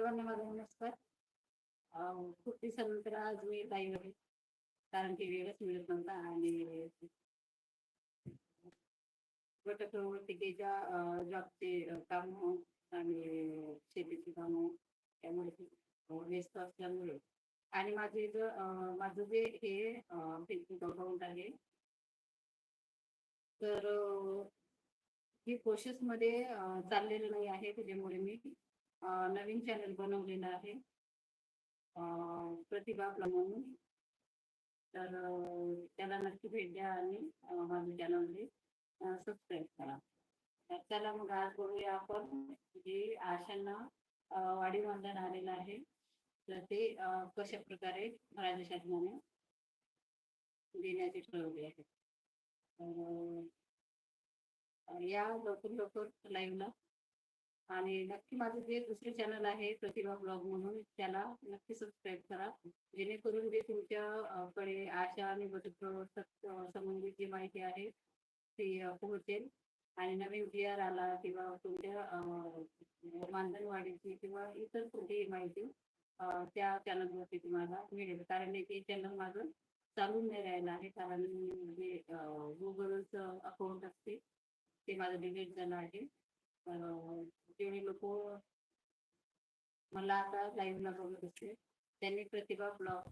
सर्वांना माझा नमस्कार. खूप दिवसानंतर आज मी लाईव्ह आहे कारण की वेळच मिळत नव्हता आणि गट प्रवृत्तिकेच्या जॉबचे काम आणि शेतीची कामं त्यामुळे व्यस्त असल्यामुळे आणि माझे ज माझं जे हे फेसबुक अकाउंट आहे तर ही प्रोसेसमध्ये चाललेलं नाही आहे त्याच्यामुळे मी नवीन चॅनल बनवलेलं आहे. प्रतिभा म्हणून तर त्याला नक्की भेट द्या आणि माझ्या चॅनलमध्ये सबस्क्राईब करा. तर त्याला मग आज बघूया आपण जे आशांना वाढीवंदन आलेलं आहे. तर ते कशा प्रकारे राज्य शासनाने देण्याचे ठरवले आहे तर या लवकर लवकर लाईव्हला आणि नक्की माझं जे दुसरे चॅनल आहे प्रतिभा ब्लॉग म्हणून त्याला नक्की सबस्क्राईब करा. जेणेकरून जे तुमच्याकडे आशा आणि बचत संबंधित जी माहिती आहे ती पोहोचेल. आणि नवीन जी आर आला किंवा तुमच्या मानधनवाढीची किंवा इतर कोणतीही माहिती त्या चॅनलवरती तुम्हाला मिळेल. कारण ते चॅनल माझं चालून नाही राहिलं आहे. कारण जे गुगलचं अकाउंट असते. ते माझं डिलीट झालं आहे. जेवढे लोक मला आता लाईव्हला बघत असते त्यांनी प्रतिभा ब्लॉग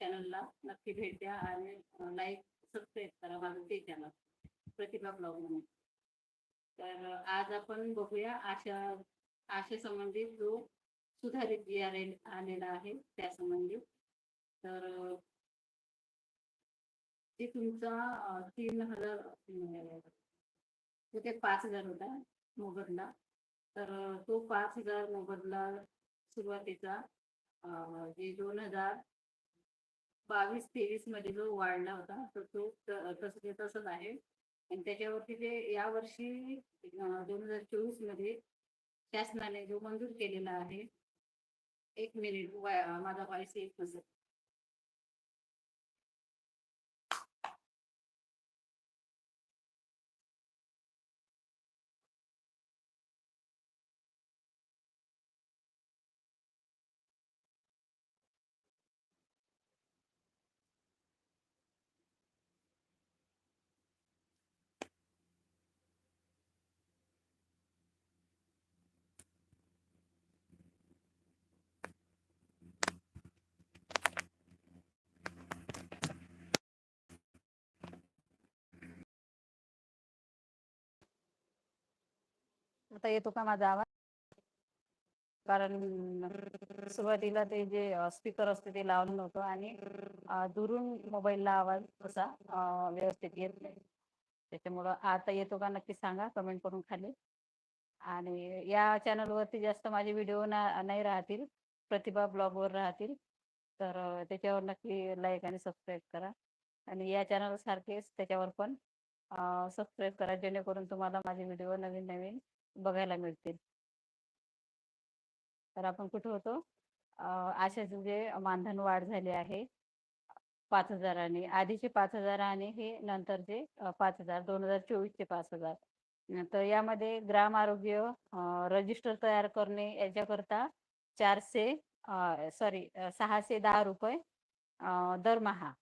चॅनलला नक्की भेट द्या आणि लाईक सबस्क्राईब करा माझं ते चॅनल प्रतिभा ब्लॉग म्हणून. तर आज आपण बघूया आशा आशा संबंधित जो सुधारित जी आलेला आहे त्या संबंधित तर ते तुमचा तीन हजार म्हणजे, ते पाच हजार होता मोबदला तर तो पाच हजार मोबदला सुरुवातीचा जे म्हणजे दोन हजार बावीस तेवीसमध्ये जो वाढला होता तर तो तसं ते तसंच आहे. आणि त्याच्यावरती जे यावर्षी दोन हजार चोवीसमध्ये शासनाने जो मंजूर केलेला आहे एक मिनिट माझा माझा एक येत आता येतो का माझा आवाज? कारण सुरुवातीला ते जे स्पीकर असते ते लावलं नव्हतं आणि दुरून मोबाईलला आवाज असा व्यवस्थित येत नाही. त्याच्यामुळं आता येतो का नक्की सांगा कमेंट करून खाली. आणि या चॅनलवरती जास्त माझे व्हिडिओ ना नाही राहतील प्रतिभा ब्लॉगवर राहतील. तर त्याच्यावर नक्की लाईक आणि सबस्क्राईब करा. आणि या चॅनल सारखेच त्याच्यावर पण सबस्क्राईब करा जेणेकरून तुम्हाला माझे व्हिडिओ नवीन नवीन बघायला मिळतील. तर आपण कुठे होतो? अं, जे म्हणजे मानधन वाढ झाले आहे. पाच हजाराने. आधीचे पाच हजार आणि हे नंतरचे पाच हजार. दोन हजार चोवीसचे पाच हजार. तर यामध्ये ग्राम आरोग्य रजिस्टर तयार करणे याच्याकरता चारशे सॉरी सहाशे दहा रुपये दरमहा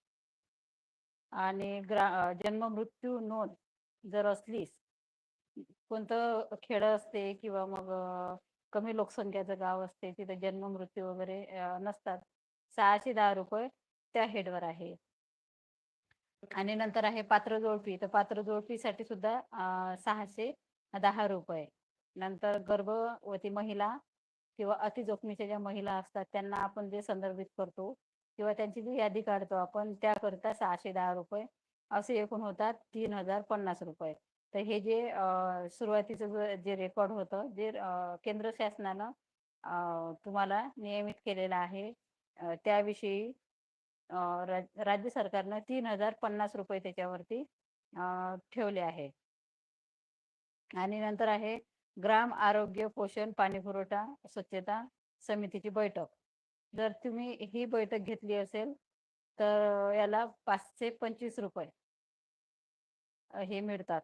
आणि ग्रा जन्म मृत्यू नोंद जर असलीस कोणतं खेडं असते किंवा मग कमी लोकसंख्याचं गाव असते तिथे जन्म मृत्यू वगैरे नसतात. सहाशे दहा रुपये त्या हेडवर आहे. आणि नंतर आहे पात्र जोडपी तर पात्र जोडपीसाठी सुद्धा सहाशे दहा रुपये. नंतर गर्भवती महिला किंवा अति जोखमीच्या ज्या महिला असतात त्यांना आपण जे संदर्भित करतो किंवा त्यांची जी यादी काढतो आपण त्याकरता सहाशे दहा रुपये. असे एकूण होतात तीन हजार पन्नास रुपये. तर हे जे सुरुवातीचं जे- रेकॉर्ड होतं जे केंद्र शासनानं तुम्हाला नियमित केलेलं आहे त्याविषयी राज- राज्य सरकारनं तीन हजार पन्नास रुपये त्याच्यावरती ठेवले आहे. आणि नंतर आहे ग्राम आरोग्य पोषण पाणी पुरवठा स्वच्छता समितीची बैठक. जर तुम्ही ही बैठक घेतली असेल तर याला पाचशे पंचवीस रुपये हे मिळतात.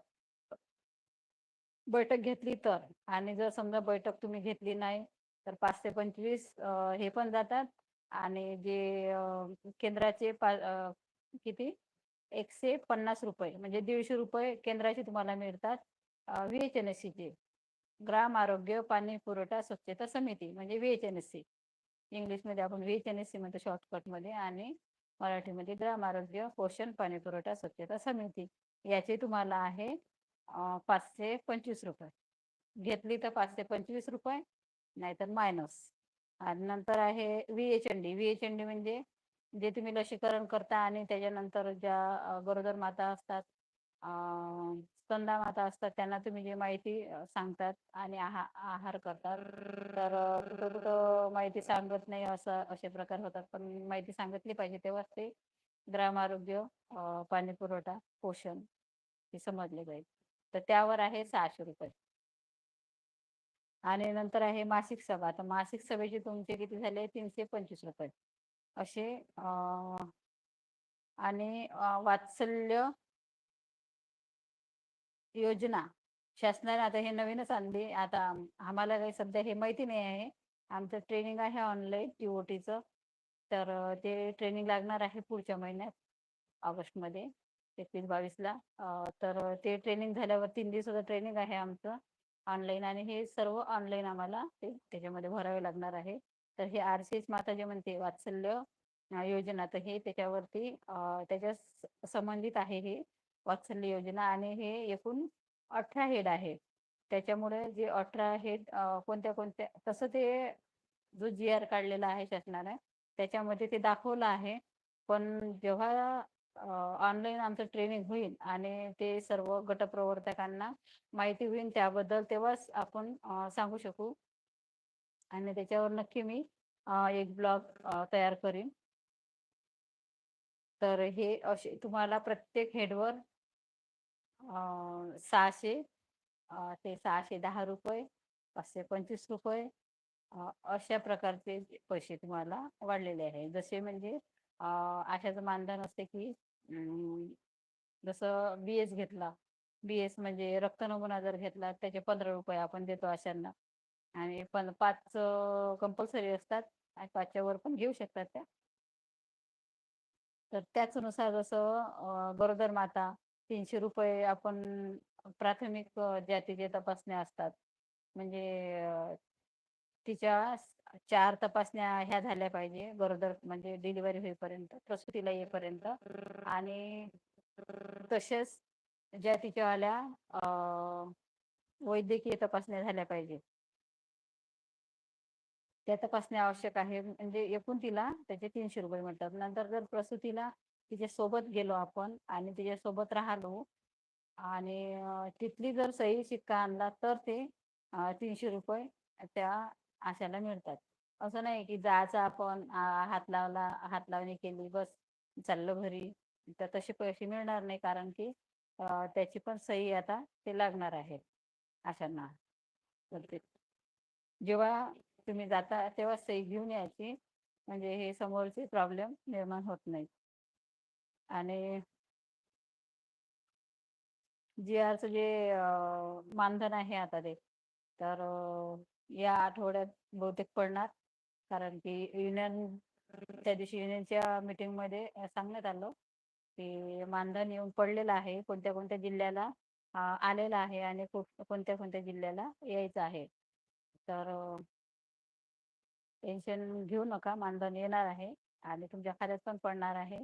बैठक घेतली तर. आणि जर समजा बैठक तुम्ही घेतली नाही तर पाच ते पंचवीस हे पण जातात. आणि जे केंद्राचे किती? एकशे पन्नास रुपये म्हणजे दीडशे रुपये केंद्राचे तुम्हाला मिळतात व्ही एच एन एस सीचे. ग्राम आरोग्य पाणी पुरवठा स्वच्छता समिती म्हणजे V H N S C. इंग्लिशमध्ये आपण V H N S C म्हणतो शॉर्टकटमध्ये आणि मराठीमध्ये ग्राम आरोग्य पोषण पाणी पुरवठा स्वच्छता समिती. याचे तुम्हाला आहे पाचशे पंचवीस रुपये. घेतली तर पाचशे पंचवीस रुपये नाहीतर मायनस आणि नंतर आहे V H N D V H N D म्हणजे जे तुम्ही लसीकरण करता आणि त्याच्यानंतर ज्या गरोदर माता असतात स्तंदा माता असतात त्यांना तुम्ही जे माहिती सांगतात आणि आहा आहार करतात. तर माहिती सांगत नाही असं असे प्रकार होतात. पण माहिती सांगितली पाहिजे तेव्हाच ते ग्राम आरोग्य पाणी पुरवठा पोषण हे समजले जाईल. तर त्यावर आहे सहाशे रुपये. आणि नंतर आहे मासिक सभा. तर मासिक सभेचे तुमचे किती झाले? तीनशे पंचवीस रुपये. असे आणि वात्सल्य योजना. शासनाने आता हे नवीनच आणली. आता आम्हाला काही सध्या हे माहिती नाही आहे. आमचं ट्रेनिंग आहे ऑनलाईन टी ओ टीचं तर ते ट्रेनिंग लागणार आहे पुढच्या महिन्यात ऑगस्टमध्ये. एकवीस बावीसला. तर ते ट्रेनिंग झाल्यावर तीन दिवसाचं ट्रेनिंग आहे आमचं ऑनलाईन आणि हे सर्व ऑनलाईन आम्हाला ते त्याच्यामध्ये भरावे लागणार आहे. तर हे आर सी एस माता जे म्हणते वात्सल्य योजना तर हे त्याच्यावरती त्याच्या संबंधित आहे हे वात्सल्य योजना आणि हे एकूण अठरा हेड आहे. त्याच्यामुळे जे अठरा हेड कोणत्या कोणत्या तसं ते जो जी आर काढलेला आहे शासनाने त्याच्यामध्ये ते दाखवलं आहे. पण जेव्हा ऑनलाईन आमचं ट्रेनिंग होईल आणि ते सर्व गटप्रवर्तकांना माहिती होईल त्याबद्दल तेव्हाच आपण सांगू शकू. आणि त्याच्यावर नक्की मी एक ब्लॉग तयार करीन. तर हे असे तुम्हाला प्रत्येक हेडवर सहाशे ते सहाशे दहा रुपये पाचशे पंचवीस रुपये अशा प्रकारचे पैसे तुम्हाला वाढलेले आहे. जसे म्हणजे अशाचं आशाचं मानधन असते की जसं बी एस घेतला. बी एस म्हणजे रक्त नमुना जर घेतला. त्याचे पंधरा रुपये आपण देतो अशांना. आणि पण पाच कंपल्सरी असतात. आणि पाचच्या वर पण घेऊ शकतात त्या. तर त्याचनुसार जसं गरोदर माता तीनशे रुपये आपण प्राथमिक जातीचे तपासण्या असतात. म्हणजे तिच्या चार तपासण्या ह्या झाल्या पाहिजे. गरोदर म्हणजे डिलिव्हरी होईपर्यंत प्रसूतीला येईपर्यंत. आणि तसेच ज्या तिच्यावाल्या अं, वैद्यकीय तपासण्या झाल्या पाहिजे त्या तपासण्या आवश्यक आहे म्हणजे एकूण तिला त्याचे तीनशे रुपये मिळतात नंतर जर प्रसूतीला तिच्या सोबत गेलो आपण आणि तिच्या सोबत राहिलो आणि तिथली जर सही शिक्का आणला तर ते तीनशे रुपये त्या अशाला मिळतात. असं नाही की जायचं आपण हात लावला हात लावणी केली बस चाललो घरी. तर तसे पैसे मिळणार नाही कारण की त्याची पण सही आता ते लागणार आहे अशांना. जेव्हा तुम्ही जाता तेव्हा सही घेऊन यायची. म्हणजे हे समोरचे प्रॉब्लेम निर्माण होत नाही. आणि जी आरचं जे मानधन आहे आता ते तर या आठवड्यात बहुतेक पडणार. कारण की युनियन त्या दिवशी युनियनच्या मीटिंगमध्ये सांगण्यात आलं की मानधन येऊन पडलेलं आहे. कोणत्या कोणत्या जिल्ह्याला आलेलं आहे आणि कोणत्या कोणत्या जिल्ह्याला यायचं आहे. तर टेन्शन घेऊ नका. मानधन येणार आहे आणि तुमच्या खात्यात पण पडणार आहे.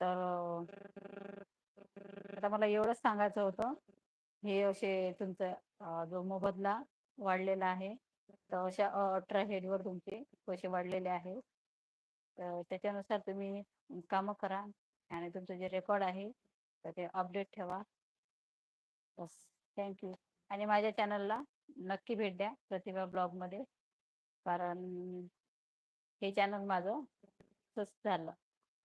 तर आता मला एवढंच सांगायचं होतं. हे असे तुमचं जो मोबदला वाढलेला आहे तर अशा अठरा हेडवर तुमचे पैसे वाढलेले आहे तर त्याच्यानुसार तुम्ही कामं करा आणि तुमचं जे रेकॉर्ड आहे तर ते अपडेट ठेवा. बस थँक्यू आणि माझ्या चॅनलला नक्की भेट द्या प्रतिभा ब्लॉगमध्ये कारण हे चॅनल माझं सस झालं.